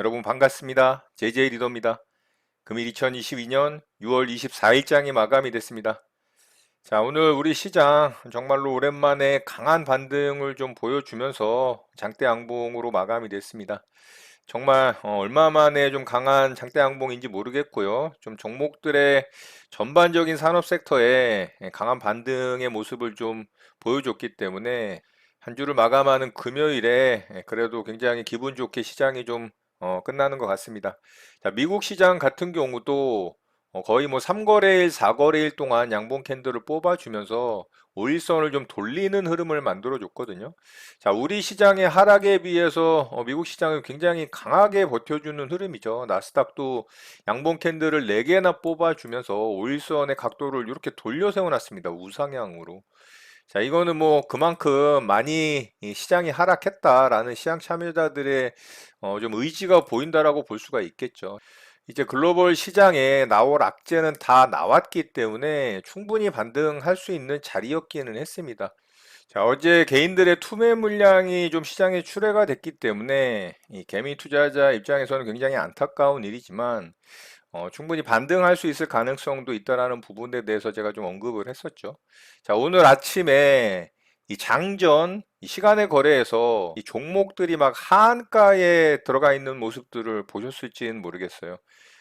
여러분 반갑습니다. JJ 리더입니다. 금일 2022년 6월 24일 장이 마감이 됐습니다. 자, 오늘 우리 시장 정말로 오랜만에 강한 반등을 좀 보여주면서 장대 양봉으로 마감이 됐습니다. 정말 어, 얼마 만에 좀 강한 장대 양봉인지 모르겠고요. 좀 종목들의 전반적인 산업 섹터에 강한 반등의 모습을 좀 보여줬기 때문에 한 주를 마감하는 금요일에 그래도 굉장히 기분 좋게 시장이 좀 어, 끝나는 것 같습니다. 자, 미국 시장 같은 경우도 어, 거의 뭐 3거래일, 4거래일 동안 양봉 캔들을 뽑아주면서 5일선을 좀 돌리는 흐름을 만들어 줬거든요. 자, 우리 시장의 하락에 비해서 어, 미국 시장은 굉장히 강하게 버텨주는 흐름이죠. 나스닥도 양봉 캔들을 4개나 뽑아주면서 5일선의 각도를 이렇게 돌려 세워놨습니다. 우상향으로. 자, 이거는 뭐 그만큼 많이 이 시장이 하락했다라는 시장 참여자들의 어, 좀 의지가 보인다라고 볼 수가 있겠죠. 이제 글로벌 시장에 나올 악재는 다 나왔기 때문에 충분히 반등할 수 있는 자리였기는 했습니다. 자, 어제 개인들의 투매 물량이 좀 시장에 출회가 됐기 때문에 이 개미 투자자 입장에서는 굉장히 안타까운 일이지만 어, 충분히 반등할 수 있을 가능성도 있다라는 부분에 대해서 제가 좀 언급을 했었죠. 자, 오늘 아침에 이 장전 이 시간의 거래에서 이 종목들이 막 하한가에 들어가 있는 모습들을 보셨을지는 모르겠어요.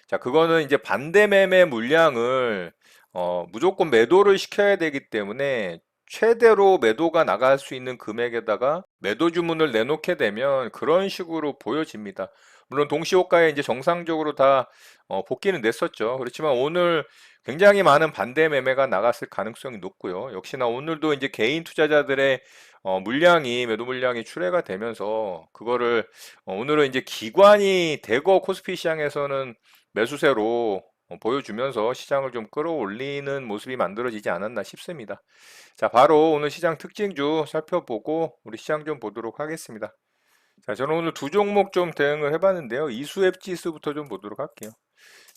자, 그거는 이제 반대 매매 물량을 어, 무조건 매도를 시켜야 되기 때문에 최대로 매도가 나갈 수 있는 금액에다가 매도 주문을 내놓게 되면 그런 식으로 보여집니다. 물론 동시호가에 이제 정상적으로 다 어, 복귀는 냈었죠. 그렇지만 오늘 굉장히 많은 반대 매매가 나갔을 가능성이 높고요. 역시나 오늘도 이제 개인 투자자들의 어, 물량이 매도 물량이 출회가 되면서 그거를 어, 오늘은 이제 기관이 대거 코스피 시장에서는 매수세로 어, 보여주면서 시장을 좀 끌어올리는 모습이 만들어지지 않았나 싶습니다. 자, 바로 오늘 시장 특징주 살펴보고 우리 시장 좀 보도록 하겠습니다. 자, 저는 오늘 두 종목 좀 대응을 해봤는데요. 이수앱 지수부터 좀 보도록 할게요.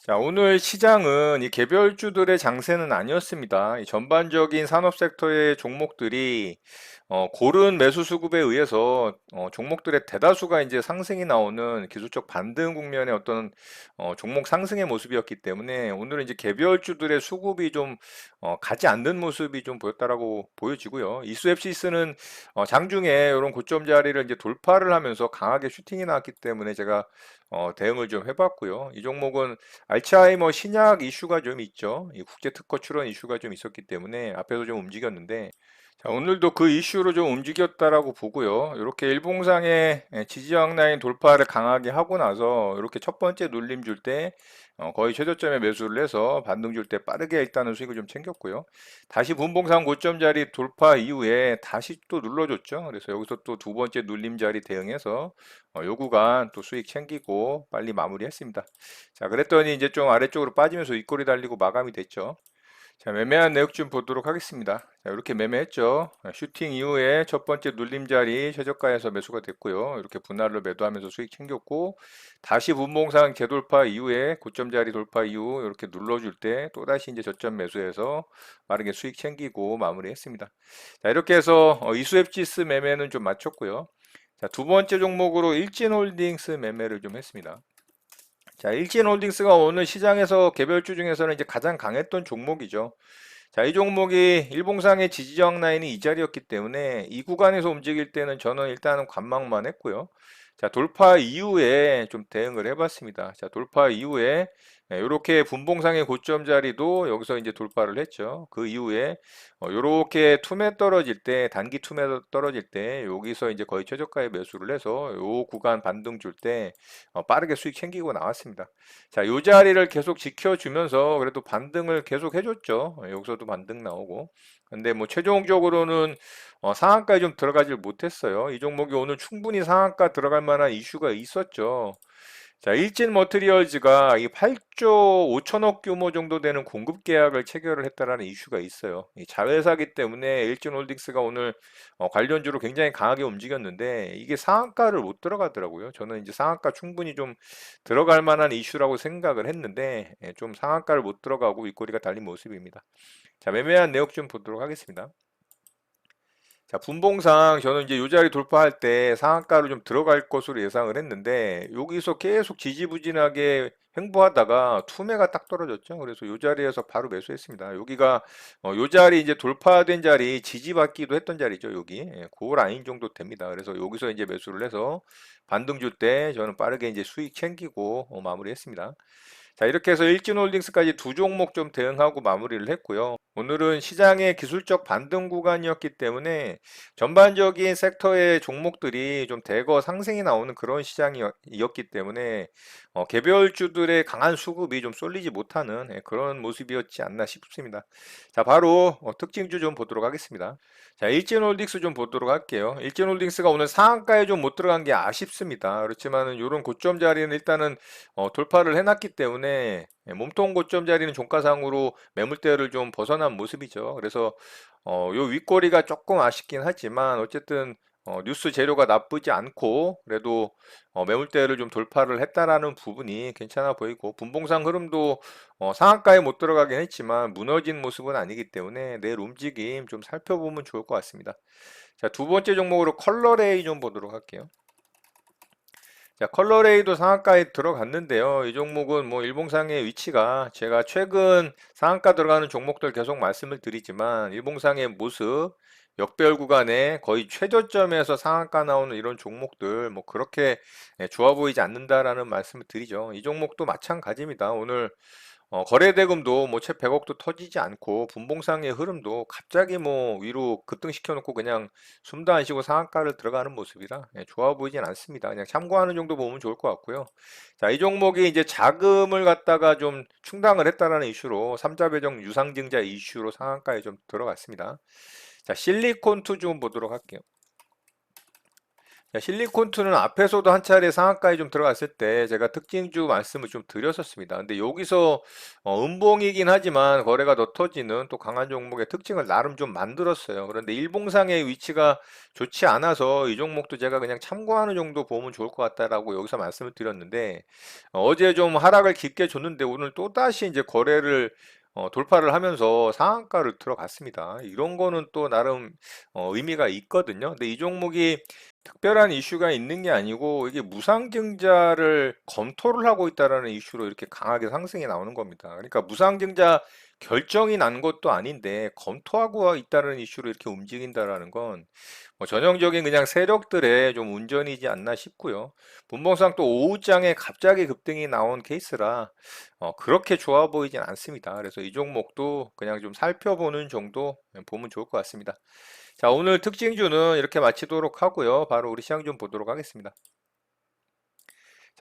자, 오늘 시장은 이 개별주들의 장세는 아니었습니다. 이 전반적인 산업 섹터의 종목들이 어, 고른 매수 수급에 의해서 어, 종목들의 대다수가 이제 상승이 나오는 기술적 반등 국면의 어떤 어, 종목 상승의 모습이었기 때문에 오늘은 이제 개별주들의 수급이 좀 어, 가지 않는 모습이 좀 보였다라고 보여지고요. 이수앱시스는 어, 장중에 이런 고점 자리를 이제 돌파를 하면서 강하게 슈팅이 나왔기 때문에 제가 어, 대응을 좀 해봤고요. 이 종목은 알츠하이머 신약 이슈가 좀 있죠. 이 국제 특허 출원 이슈가 좀 있었기 때문에 앞에서 좀 움직였는데 자, 오늘도 그 이슈로 좀 움직였다라고 보고요. 이렇게 일봉상의 예, 지지저항 라인 돌파를 강하게 하고 나서 이렇게 첫 번째 눌림 줄때 어, 거의 최저점에 매수를 해서 반등 줄 때 빠르게 일단은 수익을 좀 챙겼고요. 다시 분봉상 고점 자리 돌파 이후에 다시 또 눌러줬죠. 그래서 여기서 또 두 번째 눌림 자리 대응해서 어, 요 구간 또 수익 챙기고 빨리 마무리했습니다. 자, 그랬더니 이제 좀 아래쪽으로 빠지면서 윗골이 달리고 마감이 됐죠. 자, 매매한 내역 좀 보도록 하겠습니다. 자, 이렇게 매매했죠. 슈팅 이후에 첫 번째 눌림 자리 최저가에서 매수가 됐고요. 이렇게 분할로 매도하면서 수익 챙겼고 다시 분봉상 재돌파 이후에 고점 자리 돌파 이후 이렇게 눌러줄 때 또다시 이제 저점 매수해서 빠르게 수익 챙기고 마무리했습니다. 자, 이렇게 해서 어, 이수앱지스 매매는 좀 마쳤고요. 자, 두 번째 종목으로 일진홀딩스 매매를 좀 했습니다. 자, 일진홀딩스가 오늘 시장에서 개별주 중에서는 이제 가장 강했던 종목이죠. 자, 이 종목이 일봉상의 지지저항 라인이 이 자리였기 때문에 이 구간에서 움직일 때는 저는 일단은 관망만 했고요. 자, 돌파 이후에 좀 대응을 해봤습니다. 자, 돌파 이후에 이렇게 네, 분봉상의 고점 자리도 여기서 이제 돌파를 했죠. 그 이후에 이렇게 어, 투매 떨어질 때 단기 투매 떨어질 때 여기서 이제 거의 최저가에 매수를 해서 요 구간 반등 줄때 어, 빠르게 수익 챙기고 나왔습니다. 자, 요 자리를 계속 지켜주면서 그래도 반등을 계속 해줬죠. 여기서도 반등 나오고. 근데 뭐 최종적으로는 어, 상한가에 좀 들어가질 못했어요. 이 종목이 오늘 충분히 상한가 들어갈 만한 이슈가 있었죠. 자, 일진 머트리얼즈가 이 8조 5천억 규모 정도 되는 공급 계약을 체결을 했다라는 이슈가 있어요. 이 자회사기 때문에 일진 홀딩스가 오늘 어, 관련주로 굉장히 강하게 움직였는데 이게 상한가를 못 들어가더라고요. 저는 이제 상한가 충분히 좀 들어갈 만한 이슈라고 생각을 했는데 예, 좀 상한가를 못 들어가고 윗꼬리가 달린 모습입니다. 자, 매매한 내역 좀 보도록 하겠습니다. 자, 분봉상 저는 이제 요 자리 돌파할 때 상한가로 좀 들어갈 것으로 예상을 했는데 여기서 계속 지지부진하게 횡보하다가 투매가 딱 떨어졌죠. 그래서 요 자리에서 바로 매수했습니다. 여기가 어, 요 자리 이제 돌파된 자리 지지받기도 했던 자리죠. 여기 예, 그 라인 정도 됩니다. 그래서 여기서 이제 매수를 해서 반등 줄때 저는 빠르게 이제 수익 챙기고 어, 마무리했습니다. 자, 이렇게 해서 일진홀딩스까지 두 종목 좀 대응하고 마무리를 했고요. 오늘은 시장의 기술적 반등 구간이었기 때문에 전반적인 섹터의 종목들이 좀 대거 상승이 나오는 그런 시장이었기 때문에 어, 개별주들의 강한 수급이 좀 쏠리지 못하는 예, 그런 모습이었지 않나 싶습니다. 자, 바로 어, 특징주 좀 보도록 하겠습니다. 자, 일진홀딩스 좀 보도록 할게요. 일진홀딩스가 오늘 상한가에 좀 못 들어간 게 아쉽습니다. 그렇지만은 이런 고점 자리는 일단은 어, 돌파를 해놨기 때문에 예, 몸통 고점 자리는 종가상으로 매물대를 좀 벗어난 모습이죠. 그래서 어, 요 윗꼬리가 조금 아쉽긴 하지만 어쨌든 어, 뉴스 재료가 나쁘지 않고 그래도 어, 매물대를 좀 돌파를 했다라는 부분이 괜찮아 보이고 분봉상 흐름도 어, 상한가에 못 들어가긴 했지만 무너진 모습은 아니기 때문에 내일 움직임 좀 살펴보면 좋을 것 같습니다. 자, 두 번째 종목으로 컬러레이 좀 보도록 할게요. 자, 컬러레이도 상한가에 들어갔는데요. 이 종목은 뭐 일봉상의 위치가 제가 최근 상한가 들어가는 종목들 계속 말씀을 드리지만 일봉상의 모습 역별 구간에 거의 최저점에서 상한가 나오는 이런 종목들 뭐 그렇게 예, 좋아 보이지 않는다라는 말씀을 드리죠. 이 종목도 마찬가지입니다. 오늘 어, 거래 대금도 뭐 채 100억도 터지지 않고 분봉상의 흐름도 갑자기 뭐 위로 급등시켜 놓고 그냥 숨도 안 쉬고 상한가를 들어가는 모습이라 예, 좋아 보이진 않습니다. 그냥 참고하는 정도 보면 좋을 것 같고요. 자, 이 종목이 이제 자금을 갖다가 좀 충당을 했다라는 이슈로 삼자 배정 유상증자 이슈로 상한가에 좀 들어갔습니다. 자, 실리콘2 좀 보도록 할게요. 자, 실리콘2는 앞에서도 한 차례 상한가에 좀 들어갔을 때 제가 특징주 말씀을 좀 드렸었습니다. 근데 여기서 어, 음봉이긴 하지만 거래가 더 터지는 또 강한 종목의 특징을 나름 좀 만들었어요. 그런데 일봉상의 위치가 좋지 않아서 이 종목도 제가 그냥 참고하는 정도 보면 좋을 것 같다라고 여기서 말씀을 드렸는데 어, 어제 좀 하락을 깊게 줬는데 오늘 또다시 이제 거래를 어, 돌파를 하면서 상한가를 들어갔습니다. 이런 거는 또 나름 어, 의미가 있거든요. 근데 이 종목이 특별한 이슈가 있는 게 아니고 이게 무상증자를 검토를 하고 있다라는 이슈로 이렇게 강하게 상승이 나오는 겁니다. 그러니까 무상증자 결정이 난 것도 아닌데 검토하고 있다는 이슈로 이렇게 움직인다라는 건 뭐 전형적인 그냥 세력들의 좀 운전이지 않나 싶고요. 분봉상 또 오후장에 갑자기 급등이 나온 케이스라 어, 그렇게 좋아 보이진 않습니다. 그래서 이 종목도 그냥 좀 살펴보는 정도 보면 좋을 것 같습니다. 자, 오늘 특징주는 이렇게 마치도록 하고요. 바로 우리 시장 좀 보도록 하겠습니다.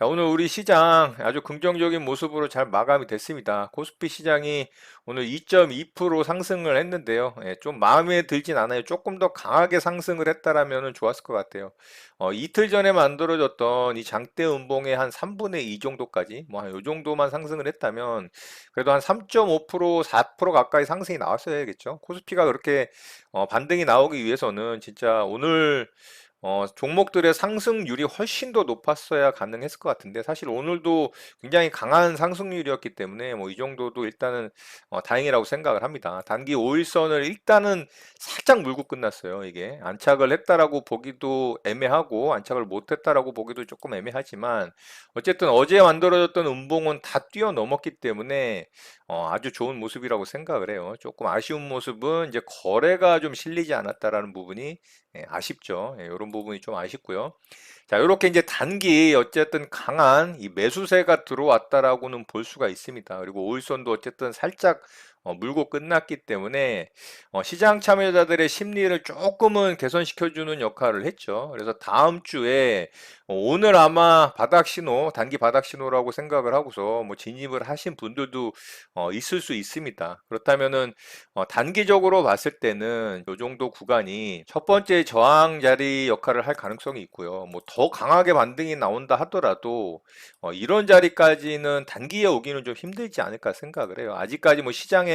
자, 오늘 우리 시장 아주 긍정적인 모습으로 잘 마감이 됐습니다. 코스피 시장이 오늘 2.2% 상승을 했는데요. 예, 좀 마음에 들진 않아요. 조금 더 강하게 상승을 했다라면 좋았을 것 같아요. 어, 이틀 전에 만들어졌던 이 장대 음봉의 한 3분의 2 정도까지, 뭐, 이 정도만 상승을 했다면, 그래도 한 3.5%, 4% 가까이 상승이 나왔어야겠죠. 코스피가 그렇게 어, 반등이 나오기 위해서는 진짜 오늘 어, 종목들의 상승률이 훨씬 더 높았어야 가능했을 것 같은데 사실 오늘도 굉장히 강한 상승률이었기 때문에 뭐 이 정도도 일단은 어, 다행이라고 생각을 합니다. 단기 5일선을 일단은 살짝 물고 끝났어요. 이게 안착을 했다라고 보기도 애매하고 안착을 못 했다라고 보기도 조금 애매하지만 어쨌든 어제 만들어졌던 음봉은 다 뛰어넘었기 때문에 어, 아주 좋은 모습이라고 생각을 해요. 조금 아쉬운 모습은 이제 거래가 좀 실리지 않았다라는 부분이 예, 아쉽죠. 예, 이런 부분이 좀 아쉽고요. 자, 이렇게 이제 단기 어쨌든 강한 이 매수세가 들어왔다라고는 볼 수가 있습니다. 그리고 오일선도 어쨌든 살짝 어, 물고 끝났기 때문에 어, 시장 참여자들의 심리를 조금은 개선시켜주는 역할을 했죠. 그래서 다음 주에 어, 오늘 아마 바닥 신호, 단기 바닥 신호라고 생각을 하고서 뭐 진입을 하신 분들도 어, 있을 수 있습니다. 그렇다면은 어, 단기적으로 봤을 때는 이 정도 구간이 첫 번째 저항 자리 역할을 할 가능성이 있고요. 뭐 더 강하게 반등이 나온다 하더라도 어, 이런 자리까지는 단기에 오기는 좀 힘들지 않을까 생각을 해요. 아직까지 뭐 시장에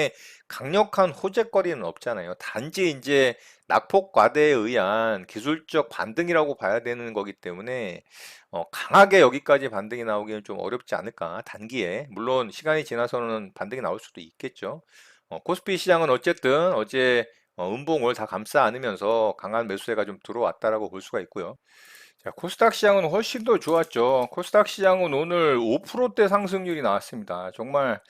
강력한 호재거리는 없잖아요. 단지 이제 낙폭 과대에 의한 기술적 반등이라고 봐야 되는 거기 때문에 어, 강하게 여기까지 반등이 나오기는 좀 어렵지 않을까 단기에 물론 시간이 지나서는 반등이 나올 수도 있겠죠. 어, 코스피 시장은 어쨌든 어제 어, 음봉을 다 감싸 안으면서 강한 매수세가 좀 들어왔다라고 볼 수가 있고요. 자, 코스닥 시장은 훨씬 더 좋았죠. 코스닥 시장은 오늘 5%대 상승률이 나왔습니다. 정말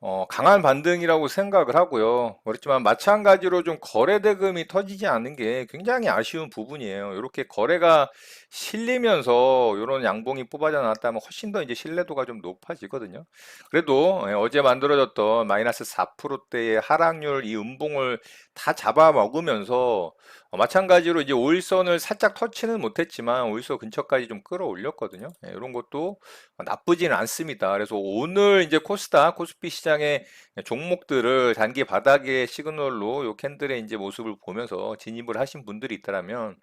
어, 강한 반등이라고 생각을 하고요. 그렇지만 마찬가지로 좀 거래 대금이 터지지 않는 게 굉장히 아쉬운 부분이에요. 이렇게 거래가 실리면서 이런 양봉이 뽑아져 나왔다면 훨씬 더 이제 신뢰도가 좀 높아지거든요. 그래도 예, 어제 만들어졌던 마이너스 4%대의 하락률 이 음봉을 다 잡아먹으면서 어, 마찬가지로 이제 5일선을 살짝 터치는 못했지만 5일선 근처까지 좀 끌어올렸거든요. 예, 이런 것도 나쁘지는 않습니다. 그래서 오늘 이제 코스닥, 코스피 시장의 종목들을 단기 바닥의 시그널로 요 캔들의 이제 모습을 보면서 진입을 하신 분들이 있다면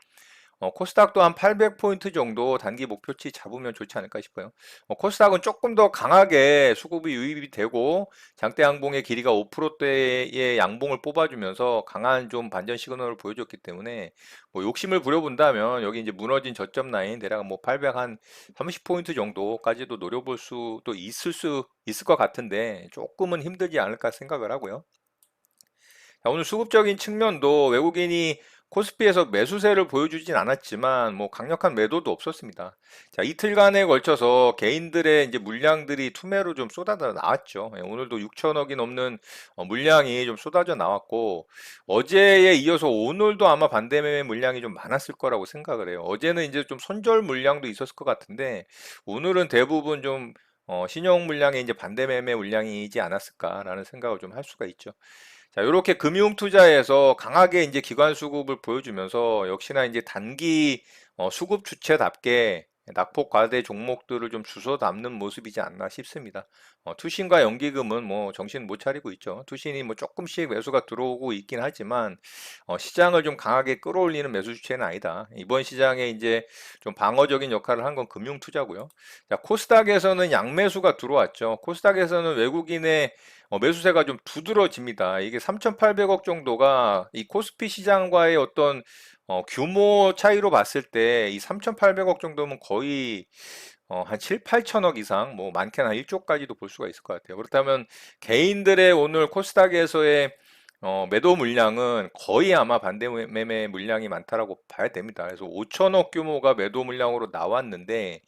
어, 코스닥도 한 800포인트 정도 단기 목표치 잡으면 좋지 않을까 싶어요. 어, 코스닥은 조금 더 강하게 수급이 유입이 되고 장대 양봉의 길이가 5%대의 양봉을 뽑아주면서 강한 좀 반전 시그널을 보여줬기 때문에 뭐 욕심을 부려본다면 여기 이제 무너진 저점 라인 대략 뭐 800 한 30포인트 정도까지도 노려볼 수도 있을 수 있을 것 같은데 조금은 힘들지 않을까 생각을 하고요. 자, 오늘 수급적인 측면도 외국인이 코스피에서 매수세를 보여주진 않았지만 뭐 강력한 매도도 없었습니다. 자, 이틀간에 걸쳐서 개인들의 이제 물량들이 투매로 좀 쏟아져 나왔죠. 예, 오늘도 6천억이 넘는 어, 물량이 좀 쏟아져 나왔고 어제에 이어서 오늘도 아마 반대 매매 물량이 좀 많았을 거라고 생각을 해요. 어제는 이제 좀 손절 물량도 있었을 것 같은데 오늘은 대부분 좀 어, 신용 물량의 이제 반대 매매 물량이지 않았을까라는 생각을 좀 할 수가 있죠. 자, 이렇게 금융 투자에서 강하게 이제 기관 수급을 보여주면서 역시나 이제 단기 어, 수급 주체답게 낙폭 과대 종목들을 좀 주워 담는 모습이지 않나 싶습니다. 어, 투신과 연기금은 뭐 정신 못 차리고 있죠. 투신이 뭐 조금씩 매수가 들어오고 있긴 하지만 어, 시장을 좀 강하게 끌어올리는 매수 주체는 아니다. 이번 시장에 이제 좀 방어적인 역할을 한 건 금융 투자고요. 자, 코스닥에서는 양매수가 들어왔죠. 코스닥에서는 외국인의 어, 매수세가 좀 두드러집니다. 이게 3,800억 정도가 이 코스피 시장과의 어떤 어, 규모 차이로 봤을 때 이 3,800억 정도면 거의 어, 한 7, 8천억 이상, 뭐 많게는 한 1 조까지도 볼 수가 있을 것 같아요. 그렇다면 개인들의 오늘 코스닥에서의 어, 매도 물량은 거의 아마 반대 매매 물량이 많다라고 봐야 됩니다. 그래서 5천억 규모가 매도 물량으로 나왔는데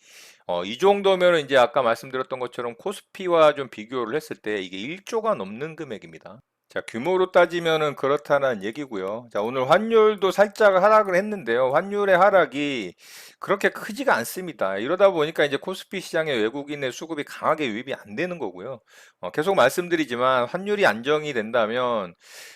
어, 이 정도면 이제 아까 말씀드렸던 것처럼 코스피와 좀 비교를 했을 때 이게 1조가 넘는 금액입니다. 자, 규모로 따지면은 그렇다는 얘기고요. 자, 오늘 환율도 살짝 하락을 했는데요. 환율의 하락이 그렇게 크지가 않습니다. 이러다 보니까 이제 코스피 시장에 외국인의 수급이 강하게 유입이 안 되는 거고요. 어, 계속 말씀드리지만 환율이 안정이 된다면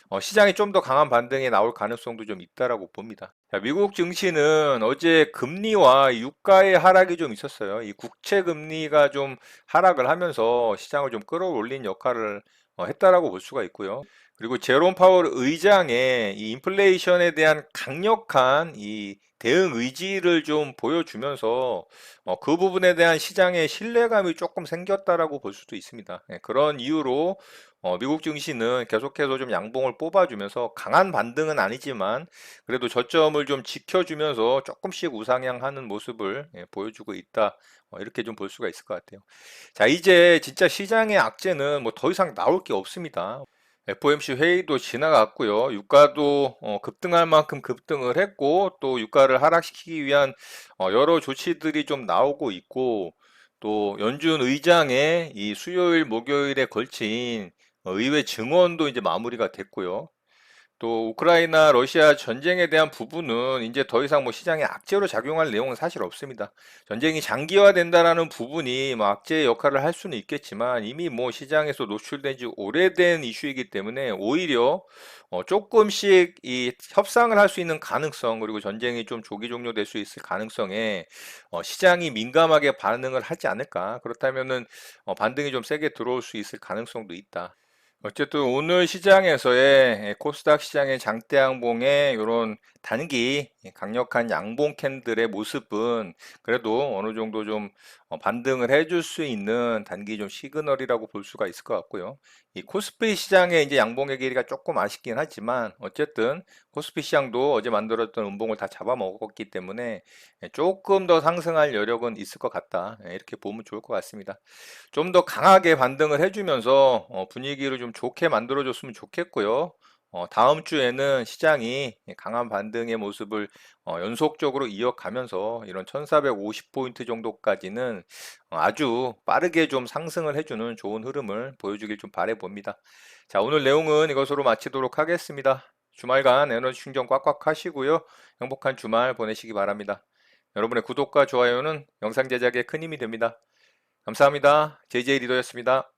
어, 시장이 좀 더 강한 반등이 나올 가능성도 좀 있다라고 봅니다. 자, 미국 증시는 어제 금리와 유가의 하락이 좀 있었어요. 이 국채 금리가 좀 하락을 하면서 시장을 좀 끌어올린 역할을 어, 했다라고 볼 수가 있고요. 그리고 제롬 파월 의장의 이 인플레이션에 대한 강력한 이 대응 의지를 좀 보여주면서 어, 그 부분에 대한 시장의 신뢰감이 조금 생겼다라고 볼 수도 있습니다. 예, 그런 이유로 어, 미국 증시는 계속해서 좀 양봉을 뽑아주면서 강한 반등은 아니지만 그래도 저점을 좀 지켜주면서 조금씩 우상향하는 모습을 예, 보여주고 있다. 어, 이렇게 좀 볼 수가 있을 것 같아요. 자, 이제 진짜 시장의 악재는 뭐 더 이상 나올 게 없습니다. FOMC 회의도 지나갔고요. 유가도 어, 급등할 만큼 급등을 했고 또 유가를 하락시키기 위한 어, 여러 조치들이 좀 나오고 있고 또 연준 의장의 이 수요일 목요일에 걸친 어, 의회 증언도 이제 마무리가 됐고요. 또 우크라이나 러시아 전쟁에 대한 부분은 이제 더 이상 뭐 시장에 악재로 작용할 내용은 사실 없습니다. 전쟁이 장기화된다라는 부분이 뭐 악재의 역할을 할 수는 있겠지만 이미 뭐 시장에서 노출된 지 오래된 이슈이기 때문에 오히려 어 조금씩 이 협상을 할 수 있는 가능성 그리고 전쟁이 좀 조기 종료될 수 있을 가능성에 어 시장이 민감하게 반응을 하지 않을까 그렇다면은 어 반등이 좀 세게 들어올 수 있을 가능성도 있다. 어쨌든 오늘 시장에서의 코스닥 시장의 장대 양봉의 이런 단기 강력한 양봉 캔들의 모습은 그래도 어느 정도 좀 어, 반등을 해줄 수 있는 단기 좀 시그널이라고 볼 수가 있을 것 같고요. 이 코스피 시장의 이제 양봉의 길이가 조금 아쉽긴 하지만 어쨌든 코스피 시장도 어제 만들었던 음봉을 다 잡아먹었기 때문에 조금 더 상승할 여력은 있을 것 같다. 예, 이렇게 보면 좋을 것 같습니다. 좀 더 강하게 반등을 해주면서 어, 분위기를 좀 좋게 만들어줬으면 좋겠고요. 어, 다음 주에는 시장이 강한 반등의 모습을 어, 연속적으로 이어가면서 이런 1450포인트 정도까지는 어, 아주 빠르게 좀 상승을 해주는 좋은 흐름을 보여주길 좀 바라봅니다. 자, 오늘 내용은 이것으로 마치도록 하겠습니다. 주말간 에너지 충전 꽉꽉 하시고요. 행복한 주말 보내시기 바랍니다. 여러분의 구독과 좋아요는 영상 제작에 큰 힘이 됩니다. 감사합니다. JJ 리더였습니다.